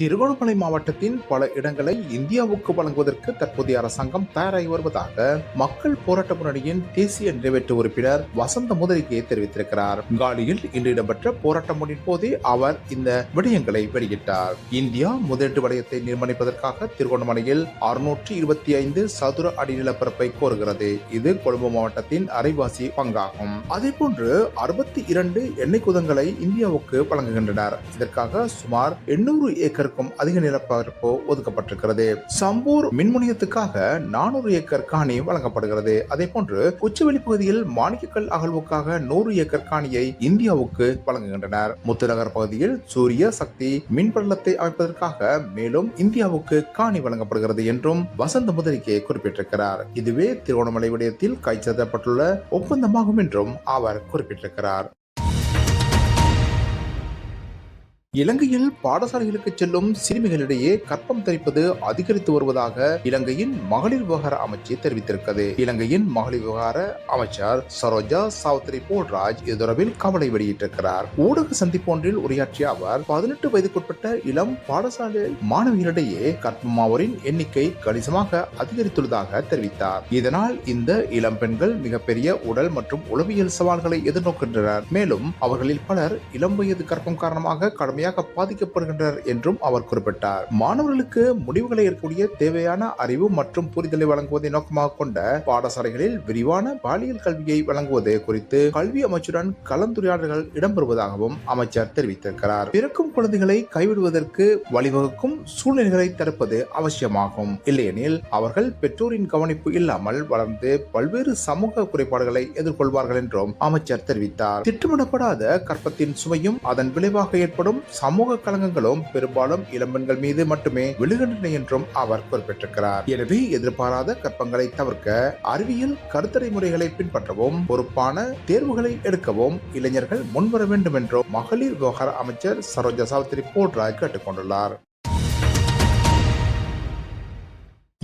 திருகோணமலை மாவட்டத்தின் பல இடங்களை இந்தியாவுக்கு வழங்குவதற்கு தற்போதைய அரசாங்கம் தயாராகி வருவதாக மக்கள் போராட்ட முன்னணியின் தேசிய நிறைவேற்று உறுப்பினர் வசந்த முதலிகே தெரிவித்திருக்கிறார். காலியில் இன்று இடம்பெற்ற போராட்டம் முன்னின் போதே அவர் இந்த விடயங்களை வெளியிட்டார். இந்தியா முதலீட்டு வலயத்தை நிர்மாணிப்பதற்காக திருகோணமலையில் அறுநூற்றி இருபத்தி ஐந்து சதுர அடி நிலப்பரப்பை கோருகிறது. இது கொழும்பு மாவட்டத்தின் அரைவாசி பங்காகும். அதேபோன்று அறுபத்தி இரண்டு எண்ணெய் குதங்களை இந்தியாவுக்கு வழங்குகின்றனர். இதற்காக சுமார் எண்ணூறு ஏக்கர் ஏக்கருக்கும் அதிக நிலப்பரப்பு ஒதுக்கப்பட்டிருக்கிறது. சம்பூர் மின்முனையத்துக்காக நானூறு ஏக்கர் காணி வழங்கப்படுகிறது. அதே போன்று உச்சவெளி பகுதியில் மாணிக்கக்கல் அகழ்வுக்காக நூறு ஏக்கர் காணியை இந்தியாவுக்கு வழங்குகின்றனர். முத்துநகர் பகுதியில் சூரிய சக்தி மின் பள்ளத்தை அமைப்பதற்காக மேலும் இந்தியாவுக்கு காணி வழங்கப்படுகிறது என்றும் வசந்த முதலிக்கே குறிப்பிட்டிருக்கிறார். இதுவே திருவண்ணாமலை விடயத்தில் கைச்செல்லப்பட்டுள்ள ஒப்பந்தமாகும் என்றும் அவர் குறிப்பிட்டிருக்கிறார். இலங்கையில் பாடசாலைகளுக்கு செல்லும் சிறுமிகளிடையே கற்பம் தரிப்பது அதிகரித்து வருவதாக இலங்கையின் மகளிர் விவகார அமைச்சு தெரிவித்திருக்கிறது. இலங்கையின் மகளிர் விவகார அமைச்சர் சரோஜா சாவுத்ரி போல்ராஜ் இது தொடர்பில் கவலை வெளியிட்டிருக்கிறார். ஊடக சந்திப்பொன்றில் உரையாற்றிய அவர் பதினெட்டு வயதுக்குட்பட்ட இளம் பாடசாலை மாணவிகளிடையே கற்பமாவோரின் எண்ணிக்கை கணிசமாக அதிகரித்துள்ளதாக தெரிவித்தார். இதனால் இந்த இளம் பெண்கள் மிகப்பெரிய உடல் மற்றும் உளவியல் சவால்களை எதிர்நோக்கின்றனர் மேலும் அவர்களில் பலர் இளம் வயது கற்பம் காரணமாக கடுமையாக பாதிக்கப்படுகின்றனர் என்றும் அவர் குறிப்பிட்டார். மாணவர்களுக்கு முடிவுகளை ஏற்கக்கூடிய தேவையான அறிவு மற்றும் புரிதலை வழங்குவதை நோக்கமாக கொண்ட பாடசாலைகளில் விரிவான பாலியல் கல்வியை வழங்குவது குறித்து கல்வி அமைச்சுடன் கலந்துரையாடல்கள் இடம்பெறுவதாகவும் அமைச்சர் தெரிவித்திருக்கிறார். பிறக்கும் குழந்தைகளை கைவிடுவதற்கு வழிவகுக்கும் சூழ்நிலைகளை தடுப்பது அவசியமாகும். இல்லையெனில் அவர்கள் பெற்றோரின் கவனிப்பு இல்லாமல் வளர்ந்து பல்வேறு சமூக குறைபாடுகளை எதிர்கொள்வார்கள் என்றும் அமைச்சர் தெரிவித்தார். திட்டமிடப்படாத கற்பத்தின் சுமையும் அதன் விளைவாக ஏற்படும் சமூக கலங்கங்களும் பெரும்பாலும் இளம்பெண்கள் மீது மட்டுமே விழுகின்றன என்றும் அவர் குறிப்பிட்டிருக்கிறார். எனவே எதிர்பாராத கற்பங்களை தவிர்க்க அறிவியல் கருத்தடை முறைகளை பின்பற்றவும் பொறுப்பான தேர்வுகளை எடுக்கவும் இளைஞர்கள் முன்வர வேண்டும் என்றும் மகளிர் விவகார அமைச்சர் சரோஜா சாவித்ரி போட்ராய் கேட்டுக்கொண்டுள்ளார்.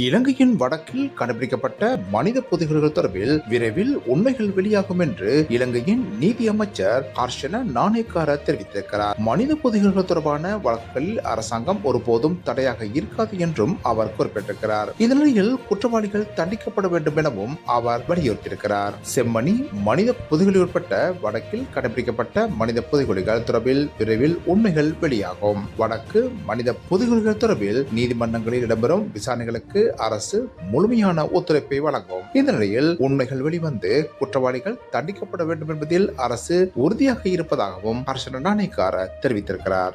இலங்கையின் வடக்கில் கண்டுபிடிக்கப்பட்ட மனித புதைகுழிகள் தொடர்பில் விரைவில் உண்மைகள் வெளியாகும் என்று இலங்கையின் நீதி அமைச்சர் ஹர்ஷன நாணயக்கார தெரிவித்திருக்கிறார். மனித புதைகுழிகள் தொடர்பான வழக்குகளில் அரசாங்கம் ஒருபோதும் தடையாக இருக்காது என்றும் அவர் குறிப்பிட்டிருக்கிறார். இதனிடையில் குற்றவாளிகள் தண்டிக்கப்பட வேண்டும் எனவும் அவர் வலியுறுத்தியிருக்கிறார். செம்மணி மனித புதைகுழி உட்பட்ட வடக்கில் கண்டுபிடிக்கப்பட்ட மனித புதைகுழிகள் தொடர்பில் விரைவில் உண்மைகள் வெளியாகும். வடக்கு மனித புதைகுழிகள் தொடர்பில் நீதிமன்றங்களில் இடம்பெறும் விசாரணைகளுக்கு அரசு முழுமையான ஒத்துழைப்பை வழங்கும். இந்த நிலையில் உண்மைகள் வெளிவந்து குற்றவாளிகள் தண்டிக்கப்பட வேண்டும் என்பதில் அரசு உறுதியாக இருப்பதாகவும் ஹர்ஷன நாணயக்கார தெரிவித்திருக்கிறார்.